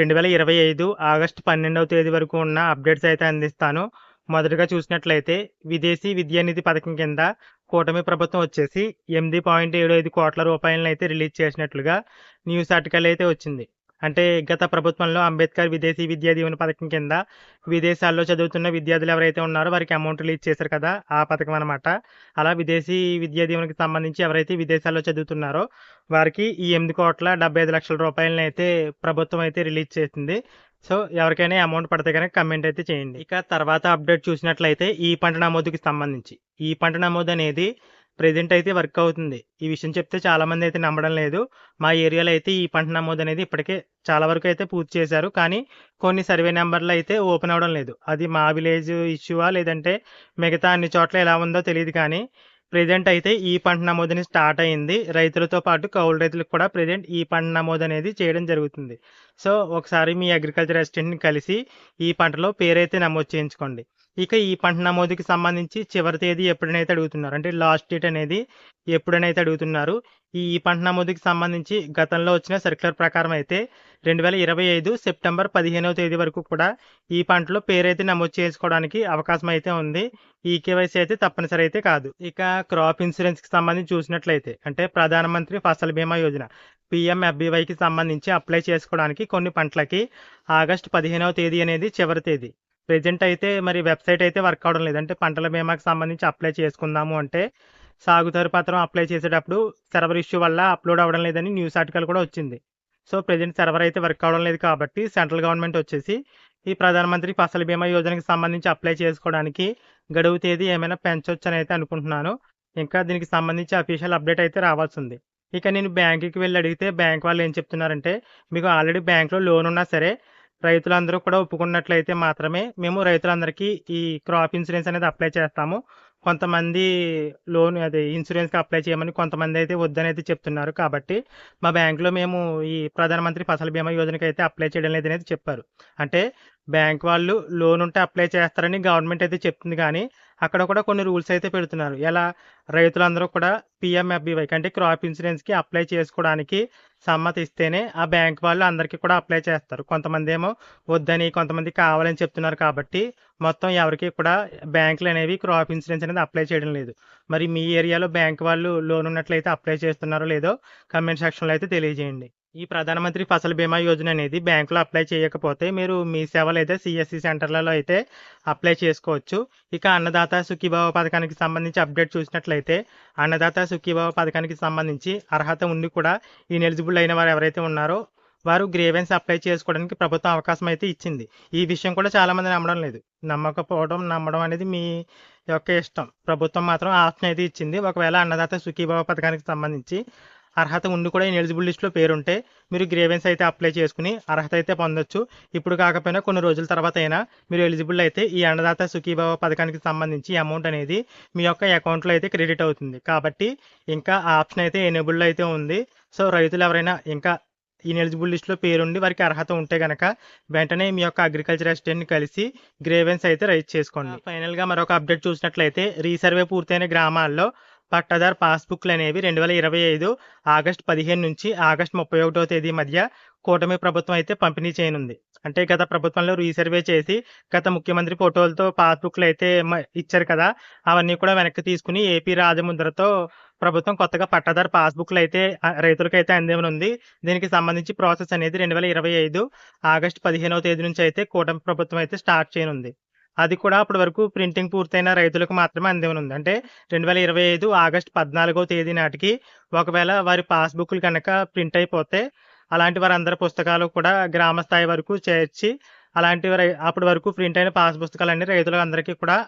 రెండు వేల ఇరవై ఐదు ఆగస్టు పన్నెండవ తేదీ వరకు ఉన్న అప్డేట్స్ అయితే అందిస్తాను. మొదటగా చూసినట్లయితే విదేశీ విద్యానిధి పథకం కింద కూటమి ప్రభుత్వం వచ్చేసి ఎనిమిది పాయింట్ ఏడు ఐదు కోట్ల రూపాయలను అయితే రిలీజ్ చేసినట్లుగా న్యూస్ ఆర్టికల్ అయితే వచ్చింది. అంటే గత ప్రభుత్వంలో అంబేద్కర్ విదేశీ విద్యా దీవెన పథకం కింద విదేశాల్లో చదువుతున్న విద్యార్థులు ఎవరైతే ఉన్నారో వారికి అమౌంట్ రిలీజ్ చేశారు కదా ఆ పథకం అనమాట అలా విదేశీ విద్యా దీవెనకి సంబంధించి ఎవరైతే విదేశాల్లో చదువుతున్నారో వారికి ఈ ఎనిమిది కోట్ల డెబ్బై ఐదు లక్షల రూపాయలని అయితే ప్రభుత్వం అయితే రిలీజ్ చేసింది. సో ఎవరికైనా అమౌంట్ పడితే కనుక కమెంట్ అయితే చేయండి. ఇక తర్వాత అప్డేట్ చూసినట్లయితే ఈ పంట నమోదుకి సంబంధించి. ఈ పంట నమోదు అనేది ప్రెజెంట్ అయితే వర్క్ అవుతుంది. ఈ విషయం చెప్తే చాలా మంది అయితే నమ్మడం లేదు. మా ఏరియాలో అయితే ఈ పంట నమోదు అనేది ఇప్పటికే చాలా వరకు అయితే పూర్తి చేశారు. కానీ కొన్ని సర్వే నెంబర్లు అయితే ఓపెన్ అవ్వడం లేదు. అది మా విలేజ్ ఇష్యూవా లేదంటే మిగతా అన్ని చోట్ల ఎలా ఉందో తెలియదు కానీ ప్రెజెంట్ అయితే ఈ పంట నమోదుని స్టార్ట్ అయింది. రైతులతో పాటు కౌలు రైతులకు కూడా ప్రెజెంట్ ఈ పంట నమోదు అనేది చేయడం జరుగుతుంది. సో ఒకసారి మీ అగ్రికల్చర్ అసిస్టెంట్ని కలిసి ఈ పంటలో పేరైతే నమోదు చేయించుకోండి. ఇక ఈ పంట నమోదుకి సంబంధించి చివరి తేదీ ఎప్పుడైతే అడుగుతున్నారు? అంటే లాస్ట్ డేట్ అనేది ఎప్పుడైతే అడుగుతున్నారు? ఈ పంట నమోదుకి సంబంధించి గతంలో వచ్చిన సర్క్యులర్ ప్రకారం అయితే రెండు వేల ఇరవై ఐదు సెప్టెంబర్ పదిహేనవ తేదీ వరకు కూడా ఈ పంటలో పేరైతే నమోదు చేసుకోవడానికి అవకాశం అయితే ఉంది. ఈ కేవైసీ అయితే తప్పనిసరి అయితే కాదు. ఇక క్రాప్ ఇన్సూరెన్స్కి సంబంధించి చూసినట్లయితే అంటే ప్రధానమంత్రి ఫసల్ బీమా యోజన పిఎంఎఫ్బివైకి సంబంధించి అప్లై చేసుకోవడానికి కొన్ని పంటలకి ఆగస్టు పదిహేనవ తేదీ అనేది చివరి తేదీ. ప్రెజెంట్ అయితే మరి వెబ్సైట్ అయితే వర్క్ అవడం లేదు. అంటే పంటల బీమాకి సంబంధించి అప్లై చేసుకుందాము అంటే సాగుతారు పత్రం అప్లై చేసేటప్పుడు సర్వర్ ఇష్యూ వల్ల అప్లోడ్ అవ్వడం లేదని న్యూస్ ఆర్టికల్ కూడా వచ్చింది. సో ప్రెజెంట్ సర్వర్ అయితే వర్క్ అవడం లేదు కాబట్టి సెంట్రల్ గవర్నమెంట్ వచ్చేసి ఈ ప్రధానమంత్రి ఫసల్ బీమా యోజనకి సంబంధించి అప్లై చేసుకోవడానికి గడువు తేదీ ఏమైనా పెంచవచ్చు అని అయితే అనుకుంటున్నాను. ఇంకా దీనికి సంబంధించి అఫీషియల్ అప్డేట్ అయితే రావాల్సి ఉంది. ఇక నేను బ్యాంకుకి వెళ్ళి అడిగితే బ్యాంక్ వాళ్ళు ఏం చెప్తున్నారంటే మీకు ఆల్రెడీ బ్యాంక్లో లోన్ ఉన్నా సరే రైతులందరూ కూడా ఒప్పుకున్నట్లయితే మాత్రమే మేము రైతులందరికీ ఈ క్రాప్ ఇన్సూరెన్స్ అనేది అప్లై చేస్తాము. కొంతమంది లోన్ అది ఇన్సూరెన్స్కి అప్లై చేయమని కొంతమంది అయితే వద్దనైతే చెప్తున్నారు కాబట్టి మా బ్యాంకులో మేము ఈ ప్రధానమంత్రి ఫసల్ బీమా యోజనకి అయితే అప్లై చేయడం లేదనేది చెప్పారు. అంటే బ్యాంక్ వాళ్ళు లోన్ ఉంటే అప్లై చేస్తారని గవర్నమెంట్ అయితే చెప్తుంది కానీ అక్కడ కూడా కొన్ని రూల్స్ అయితే పెడుతున్నారు. ఎలా? రైతులందరూ కూడా పిఎంఎఫ్బివై అంటే క్రాప్ ఇన్సూరెన్స్కి అప్లై చేసుకోవడానికి సమ్మతిస్తేనే ఆ బ్యాంక్ వాళ్ళు అందరికీ కూడా అప్లై చేస్తారు. కొంతమంది ఏమో వద్దని కొంతమంది కావాలని చెప్తున్నారు కాబట్టి మొత్తం ఎవరికి కూడా బ్యాంకులు అనేవి క్రాప్ ఇన్సూరెన్స్ అనేది అప్లై చేయడం లేదు. మరి మీ ఏరియాలో బ్యాంక్ వాళ్ళు లోన్ ఉన్నట్లయితే అప్లై చేస్తున్నారో లేదో కమెంట్ సెక్షన్లో అయితే తెలియజేయండి. ఈ ప్రధానమంత్రి ఫసల్ బీమా యోజన అనేది బ్యాంకులో అప్లై చేయకపోతే మీరు మీ సేవలు అయితే సిఎస్సి సెంటర్లలో అయితే అప్లై చేసుకోవచ్చు. ఇక అన్నదాత సుఖీభావ పథకానికి సంబంధించి అప్డేట్ చూసినట్లయితే అన్నదాత సుఖీభావ పథకానికి సంబంధించి అర్హత ఉండి కూడా ఈ అయిన వారు ఎవరైతే ఉన్నారో వారు గ్రేవెన్స్ అప్లై చేసుకోవడానికి ప్రభుత్వం అవకాశం అయితే ఇచ్చింది. ఈ విషయం కూడా చాలామంది నమ్మడం లేదు. నమ్మకపోవడం నమ్మడం అనేది మీ యొక్క ఇష్టం. ప్రభుత్వం మాత్రం ఆప్షన్ అయితే ఇచ్చింది. ఒకవేళ అన్నదాత సుఖీభావ పథకానికి సంబంధించి అర్హత ఉండి కూడా ఈ ఎలిజిబుల్ లిస్ట్లో పేరుంటే మీరు గ్రేవెన్స్ అయితే అప్లై చేసుకుని అర్హత అయితే పొందొచ్చు. ఇప్పుడు కాకపోయినా కొన్ని రోజుల తర్వాత అయినా మీరు ఎలిజిబుల్ అయితే ఈ అన్నదాత సుఖీభావ పథకానికి సంబంధించి అమౌంట్ అనేది మీ యొక్క అకౌంట్లో అయితే క్రెడిట్ అవుతుంది. కాబట్టి ఇంకా ఆప్షన్ అయితే ఎనేబుల్ అయితే ఉంది. సో రైతులు ఎవరైనా ఇంకా ఈ ఎలిజిబుల్ లిస్ట్లో పేరుండి వారికి అర్హత ఉంటే కనుక వెంటనే మీ యొక్క అగ్రికల్చర్ అసిస్టెంట్ని కలిసి గ్రేవెన్స్ అయితే రైజ్ చేసుకోండి. ఫైనల్గా మరొక అప్డేట్ చూసినట్లయితే రీసర్వే పూర్తయిన గ్రామాల్లో పట్టాదార్ పాస్బుక్లు అనేవి రెండు వేల ఇరవై ఐదు ఆగస్టు పదిహేను నుంచి ఆగస్టు ముప్పై ఒకటో తేదీ మధ్య కూటమి ప్రభుత్వం అయితే పంపిణీ చేయనుంది. అంటే గత ప్రభుత్వంలో రీసర్వే చేసి గత ముఖ్యమంత్రి ఫోటోలతో పాస్బుక్లు అయితే ఇచ్చారు కదా అవన్నీ కూడా వెనక్కి తీసుకుని ఏపీ రాజముద్రతో ప్రభుత్వం కొత్తగా పట్టాదారు పాస్బుక్లు అయితే ఆ, రైతులకైతే అందేమనుంది. దీనికి సంబంధించి ప్రాసెస్ అనేది రెండు వేల ఇరవై ఐదు ఆగస్ట్ పదిహేనవ తేదీ నుంచి అయితే కూటమి ప్రభుత్వం అయితే స్టార్ట్ చేయనుంది. అది కూడా అప్పటి వరకు ప్రింటింగ్ పూర్తయిన రైతులకు మాత్రమే అందేమనుంది అంటే రెండు వేల ఇరవై ఐదు ఆగస్ట్ పద్నాలుగో తేదీ నాటికి ఒకవేళ వారి పాస్బుక్లు కనుక ప్రింట్ అయిపోతే అలాంటి వారందరి పుస్తకాలు కూడా గ్రామ స్థాయి వరకు చేర్చి అలాంటి అప్పటి వరకు ప్రింట్ అయిన పాస్ పుస్తకాలన్నీ రైతులందరికీ కూడా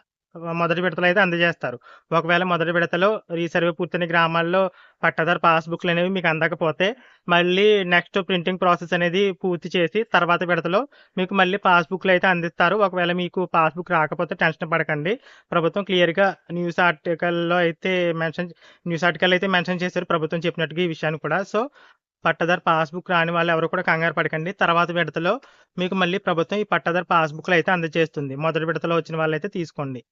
మొదటి విడతలు అయితే అందజేస్తారు. ఒకవేళ మొదటి విడతలో రీసర్వే పూర్తయిన గ్రామాల్లో పట్టాదారు పాస్బుక్లు అనేవి మీకు అందకపోతే మళ్ళీ నెక్స్ట్ ప్రింటింగ్ ప్రాసెస్ అనేది పూర్తి చేసి తర్వాత విడతలో మీకు మళ్ళీ పాస్బుక్లు అయితే అందిస్తారు. ఒకవేళ మీకు పాస్బుక్ రాకపోతే టెన్షన్ పడకండి. ప్రభుత్వం క్లియర్గా న్యూస్ ఆర్టికల్లో అయితే మెన్షన్ న్యూస్ ఆర్టికల్ అయితే మెన్షన్ చేశారు. ప్రభుత్వం చెప్పినట్టుగా ఈ విషయాన్ని కూడా. సో పట్టదారు పాస్బుక్ రాని వాళ్ళు ఎవరు కూడా కంగారు పడకండి. తర్వాత విడతలో మీకు మళ్ళీ ప్రభుత్వం ఈ పట్టదారు పాస్బుక్లు అయితే అందజేస్తుంది. మొదటి విడతలో వచ్చిన వాళ్ళైతే తీసుకోండి.